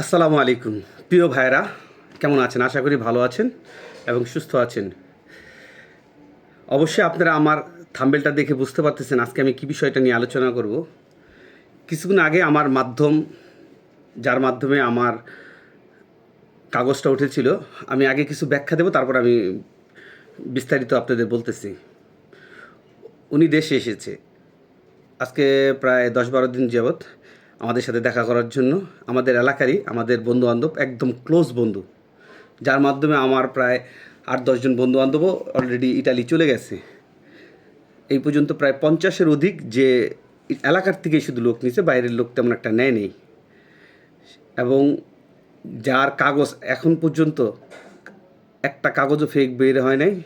আসসালামু আলাইকুম। প্রিয় ভাইরা কেমন আছেন? আশা করি ভালো আছেন এবং সুস্থ আছেন। অবশ্যই আপনারা আমার থাম্বেলটা দেখে বুঝতে পারতেছেন আজকে আমি কী বিষয়টা নিয়ে আলোচনা করব। কিছুক্ষণ আগে আমার মাধ্যম, যার মাধ্যমে আমার কাগজটা উঠেছিল, আমি আগে কিছু ব্যাখ্যা দেবো, তারপর আমি বিস্তারিত আপনাদের বলতেছি। উনি দেশে এসেছে। আজকে প্রায় দশ বারো দিন যাবৎ আমাদের সাথে দেখা করার জন্য আমাদের এলাকারই আমাদের বন্ধু বান্ধব একদম ক্লোজ বন্ধু। যার মাধ্যমে আমার প্রায় আট দশজন বন্ধু বান্ধবও অলরেডি ইটালি চলে গেছে। এই পর্যন্ত প্রায় পঞ্চাশের অধিক যে এলাকার থেকে শুধু লোক নিছে, বাইরের লোক তেমন একটা নেয় নেই। এবং যার কাগজ এখন পর্যন্ত একটা কাগজও ফেক বের হয় নাই।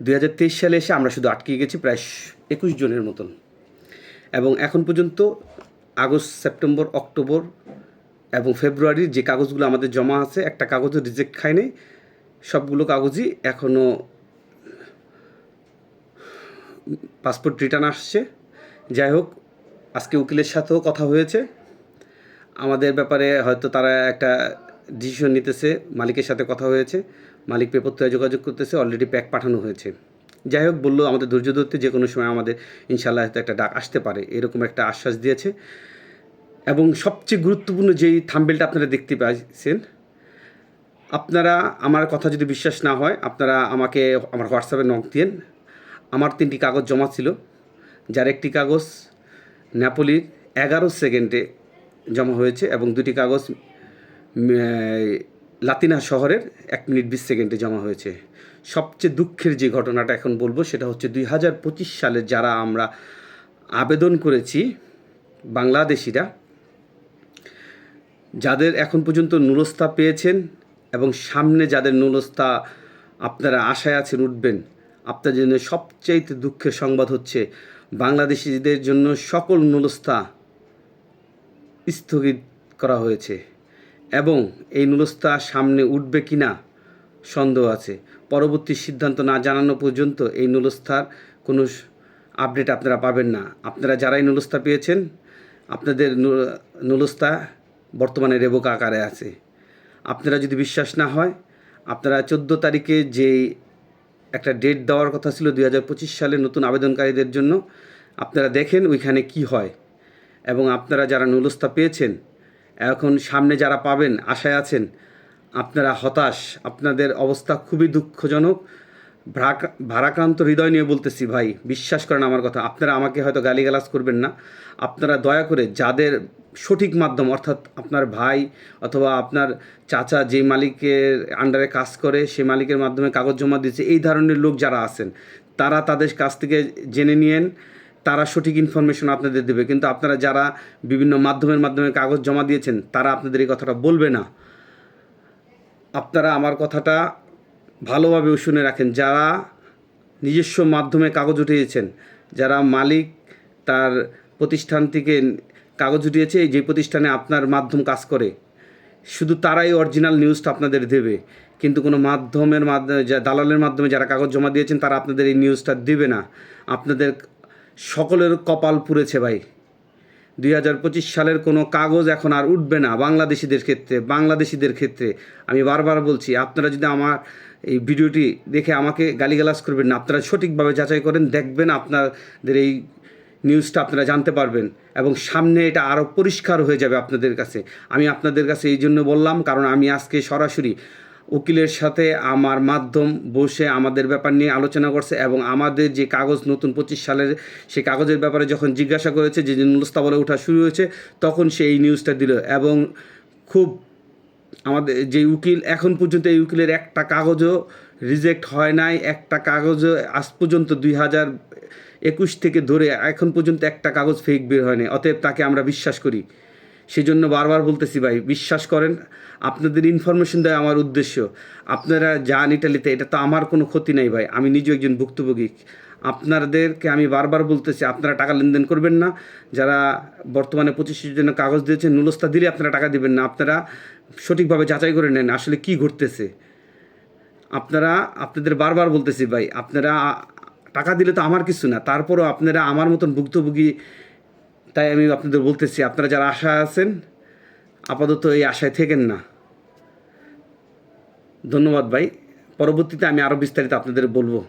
দুই হাজার তেইশ সালে এসে আমরা শুধু আটকে গেছি প্রায় একুশ জনের মতন। এবং এখন পর্যন্ত আগস্ট, সেপ্টেম্বর, অক্টোবর এবং ফেব্রুয়ারির যে কাগজগুলো আমাদের জমা আছে, একটা কাগজও রিজেক্ট খায় নাই সবগুলো কাগজই এখনও পাসপোর্ট রিটার্ন আসছে। যাই হোক, আজকে উকিলের সাথেও কথা হয়েছে। আমাদের ব্যাপারে হয়তো তারা একটা ডিসিশন নিতেছে, মালিকের সাথে কথা হয়েছে। মালিক পেপত্তরে যোগাযোগ করতেছে অলরেডি প্যাক পাঠানো হয়েছে। যাই হোক, বলল আমাদের ধৈর্য ধরতে যে কোনো সময় আমাদের ইনশাল্লাহ হয়তো একটা ডাক আসতে পারে, এরকম একটা আশ্বাস দিয়েছে। এবং সবচেয়ে গুরুত্বপূর্ণ যেই থাম্বেলটা আপনারা দেখতে পাইছেন, আপনারা আমার কথা যদি বিশ্বাস না হয়, আপনারা আমাকে, আমার হোয়াটসঅ্যাপে নক দিন আমার তিনটি কাগজ জমা ছিল, যার একটি কাগজ নেপোলির এগারো সেকেন্ডে জমা হয়েছে এবং দুটি কাগজ লাতিনা শহরের এক মিনিট বিশ সেকেন্ডে জমা হয়েছে। সবচেয়ে দুঃখের যে ঘটনাটা এখন বলব, সেটা হচ্ছে দুই হাজার পঁচিশ সালে যারা আমরা আবেদন করেছি, বাংলাদেশিরা যাদের এখন পর্যন্ত নুরস্তা পেয়েছেন এবং সামনে যাদের নুরস্তা আপনারা আশায় আছেন উঠবেন আপনার জন্য সবচাইতে দুঃখের সংবাদ হচ্ছে বাংলাদেশিদের জন্য সকল নুরস্তা স্থগিত করা হয়েছে এবং এই নুরস্তা সামনে উঠবে কি না সন্দেহ আছে। পরবর্তী সিদ্ধান্ত না জানানো পর্যন্ত এই নুরস্থার কোনো আপডেট আপনারা পাবেন না। আপনারা যারাই নুরস্তা পেয়েছেন, আপনাদের নুরস্তা বর্তমানে রেবক আকারে আছে। আপনারা যদি বিশ্বাস না হয়, আপনারা চোদ্দ তারিখে যেই একটা ডেট দেওয়ার কথা ছিল দুই হাজার পঁচিশ সালে নতুন আবেদনকারীদের জন্য, আপনারা দেখেন ওইখানে কি হয়। এবং আপনারা যারা নুলস্তা পেয়েছেন, এখন সামনে যারা পাবেন, আশায় আছেন, আপনারা হতাশ। আপনাদের অবস্থা খুবই দুঃখজনক। ভারাক্রান্ত হৃদয় নিয়ে বলতেছি, ভাই, বিশ্বাস করেন আমার কথা। আপনারা আমাকে হয়তো গালিগালাজ করবেন না। আপনারা দয়া করে যাদের সঠিক মাধ্যম, অর্থাৎ আপনার ভাই অথবা আপনার চাচা যে মালিকের আন্ডারে কাজ করে, সে মালিকের মাধ্যমে কাগজ জমা দিয়েছে, এই ধরনের লোক যারা আছেন, তারা তাদের কাছ থেকে জেনে নিয়েন। তারা সঠিক ইনফরমেশন আপনাদের দেবে। কিন্তু আপনারা যারা বিভিন্ন মাধ্যমের মাধ্যমে কাগজ জমা দিয়েছেন, তারা আপনাদের এই কথাটা বলবে না। আপনারা আমার কথাটা ভালোভাবে শুনে রাখেন। যারা নিজস্ব মাধ্যমে কাগজ উঠিয়েছেন, যারা মালিক তার প্রতিষ্ঠান থেকে কাগজ উঠিয়েছে, যে প্রতিষ্ঠানে আপনার মাধ্যম কাজ করে, শুধু তারাই অরিজিনাল নিউজটা আপনাদের দেবে। কিন্তু কোনো মাধ্যমের মাধ্যমে দালালের মাধ্যমে যারা কাগজ জমা দিয়েছেন, তারা আপনাদের এই নিউজটা দেবে না। আপনাদের সকলের কপাল পুড়েছে ভাই। দুই হাজার পঁচিশ সালের কোনো কাগজ এখন আর উঠবে না বাংলাদেশিদের ক্ষেত্রে বাংলাদেশিদের ক্ষেত্রে। আমি বারবার বলছি, আপনারা যদি আমার এই ভিডিওটি দেখে আমাকে গালিগালাজ করবেন না, আপনারা সঠিকভাবে যাচাই করেন, দেখবেন আপনাদের এই নিউজটা আপনারা জানতে পারবেন এবং সামনে এটা আরও পরিষ্কার হয়ে যাবে আপনাদের কাছে। আমি আপনাদের কাছে এই জন্য বললাম, কারণ আমি আজকে সরাসরি উকিলের সাথে আমার মাধ্যম বসে আমাদের ব্যাপার নিয়ে আলোচনা করছে এবং আমাদের যে কাগজ নতুন পঁচিশ সালের সেই কাগজের ব্যাপারে যখন জিজ্ঞাসা করেছে যে নুলস্তা বলে ওঠা শুরু হয়েছে, তখন সে এই নিউজটা দিল এবং খুব আমাদের যে উকিল, এখন পর্যন্ত এই উকিলের একটা কাগজও রিজেক্ট হয় নাই, একটা কাগজও আজ পর্যন্ত দুই হাজার একুশ থেকে ধরে এখন পর্যন্ত একটা কাগজ ফেক বের হয়নি অতএব তাকে আমরা বিশ্বাস করি। সেই জন্য বারবার বলতেছি ভাই, বিশ্বাস করেন, আপনাদের ইনফরমেশন দেয় আমার উদ্দেশ্য। আপনারা যান ইটালিতে, এটা তো আমার কোনো ক্ষতি নাই ভাই, আমি নিজেও একজন ভুক্তভোগী। আপনাদেরকে আমি বারবার বলতেছি, আপনারা টাকা লেনদেন করবেন না। যারা বর্তমানে পঁচিশের জন্য কাগজ দিয়েছেন নুলস্তা দিলে আপনারা টাকা দিবেন না। আপনারা সঠিকভাবে যাচাই করে নেন আসলে কি ঘটতেছে। আপনারা, আপনাদের বারবার বলতেছি ভাই, আপনারা টাকা দিলে তো আমার কিছু না, তারপরও আপনারা আমার মতন ভুক্তভোগী তাই আমি আপনাদের বলতেছি, আপনারা যারা আশা আছেন, আপাতত এই আশায় থেকেন না। ধন্যবাদ ভাই। পরবর্তীতে আমি আরও বিস্তারিত আপনাদের বলব।